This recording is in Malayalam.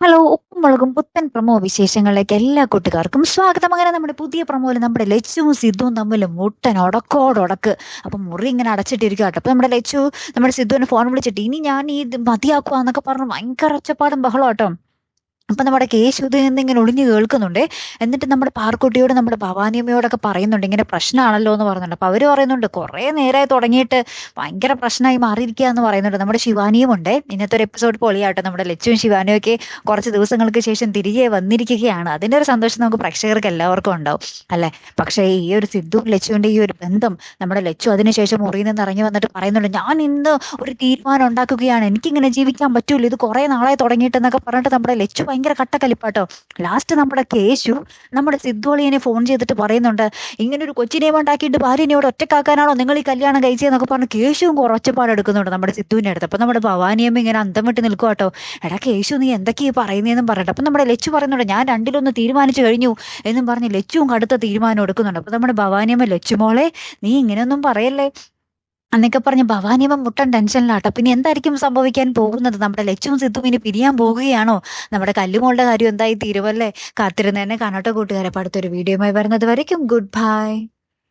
ഹലോ ഉപ്പും മുളകും പുത്തൻ പ്രമോ വിശേഷങ്ങളിലേക്ക് എല്ലാ കൂട്ടുകാർക്കും സ്വാഗതം. അങ്ങനെ നമ്മുടെ പുതിയ പ്രമോയിൽ നമ്മുടെ ലച്ചുവും സിദ്ധുവും തമ്മിൽ മുട്ടൻ ഉടക്കോടൊടക്ക് അപ്പൊ മുറി ഇങ്ങനെ അടച്ചിട്ടിരിക്കുക കേട്ടോ അപ്പൊ നമ്മുടെ ലച്ചു നമ്മുടെ സിദ്ധുവിനെ ഫോൺ വിളിച്ചിട്ട് ഇനി ഞാൻ ഈ മതിയാക്കുക എന്നൊക്കെ പറഞ്ഞ് ഭയങ്കര ഒച്ചപ്പാടും ബഹളം കേട്ടോ അപ്പൊ നമ്മുടെ കേശു ഇതിൽ നിന്ന് ഇങ്ങനെ ഒളിഞ്ഞു കേൾക്കുന്നുണ്ട്. എന്നിട്ട് നമ്മുടെ പാർക്കുട്ടിയോട് നമ്മുടെ ഭവാനിയമ്മയോടൊക്കെ പറയുന്നുണ്ട്. ഇങ്ങനെ പ്രശ്നമാണല്ലോ എന്ന് പറയുന്നുണ്ട് അപ്പൊ അവർ പറയുന്നുണ്ട് കുറെ നേരമായി തുടങ്ങിയിട്ട് ഭയങ്കര പ്രശ്നമായി മാറിയിരിക്കുക എന്ന് പറയുന്നുണ്ട്. നമ്മുടെ ശിവാനിയും ഉണ്ട്. ഇന്നത്തെ ഒരു എപ്പിസോഡ് പൊളിയാട്ടോ. നമ്മുടെ ലച്ചുവും ശിവാനിയും ഒക്കെ കുറച്ച് ദിവസങ്ങൾക്ക് ശേഷം തിരികെ വന്നിരിക്കുകയാണ്. അതിന്റെ ഒരു സന്തോഷം നമുക്ക് പ്രേക്ഷകർക്ക് എല്ലാവർക്കും ഉണ്ടാവും. അല്ലെ? പക്ഷേ ഈ ഒരു സിദ്ധു ലച്ചുവിന്റെ ഈ ഒരു ബന്ധം നമ്മുടെ ലച്ചു അതിനുശേഷം മുറിയിൽ നിന്ന് ഇറങ്ങി വന്നിട്ട് പറയുന്നുണ്ട് ഞാൻ ഇന്ന് ഒരു തീരുമാനം ഉണ്ടാക്കുകയാണ്. എനിക്കിങ്ങനെ ജീവിക്കാൻ പറ്റൂല. ഇത് കുറെ നാളെ തുടങ്ങിയിട്ടെന്നൊക്കെ പറഞ്ഞിട്ട് നമ്മുടെ ലച്ചു ഭയങ്കര കട്ടക്കലിപ്പാട്ടോ. ലാസ്റ്റ് നമ്മുടെ കേശു നമ്മുടെ സിദ്ധോളിയനെ ഫോൺ ചെയ്തിട്ട് പറയുന്നുണ്ട് ഇങ്ങനെ ഒരു കൊച്ചിനെ ഉണ്ടാക്കിയിട്ട് ഭാര്യനെ ഇവിടെ ഒറ്റക്കാക്കാനാണോ നിങ്ങൾ ഈ കല്യാണം കഴിച്ചതെന്നൊക്കെ പറഞ്ഞ് കേശുവും കുറച്ചപ്പാട് എടുക്കുന്നുണ്ട് നമ്മുടെ സിദ്ധുവിന്റെ അടുത്ത്. അപ്പം നമ്മുടെ ഭവാനിയമ്മ ഇങ്ങനെ അന്തം വിട്ട് നിൽക്കുക കേട്ടോ എടാ കേശു നീ എന്തൊക്കെയാ പറയുന്നതെന്നും പറഞ്ഞിട്ട്. അപ്പം നമ്മുടെ ലച്ചു പറയുന്നുണ്ട് ഞാൻ രണ്ടിലൊന്ന് തീരുമാനിച്ചു കഴിഞ്ഞു എന്നും പറഞ്ഞ് ലച്ചുവും കടുത്ത തീരുമാനം എടുക്കുന്നുണ്ട്. അപ്പം നമ്മുടെ ഭവാനിയമ്മ ലച്ചുമോളെ നീ ഇങ്ങനെയൊന്നും പറയല്ലേ? എന്നൊക്കെ പറഞ്ഞ് ഭവാനിയമ്മ മുട്ടൻ ടെൻഷനിലാട്ടോ പിന്നെ എന്തായിരിക്കും സംഭവിക്കാൻ പോകുന്നത്? നമ്മുടെ ലക്ഷ്യവും സിദ്ധുവും ഇനി പിരിയാൻ പോകുകയാണോ? നമ്മുടെ കല്ലുമോളുടെ കാര്യം എന്തായി തീരുവല്ലേ? കാത്തിരുന്നതന്നെ കാണട്ടെ കൂട്ടുകാരെ. അടുത്തൊരു വീഡിയോയുമായി വരുന്നത് വരയ്ക്കും. Good bye.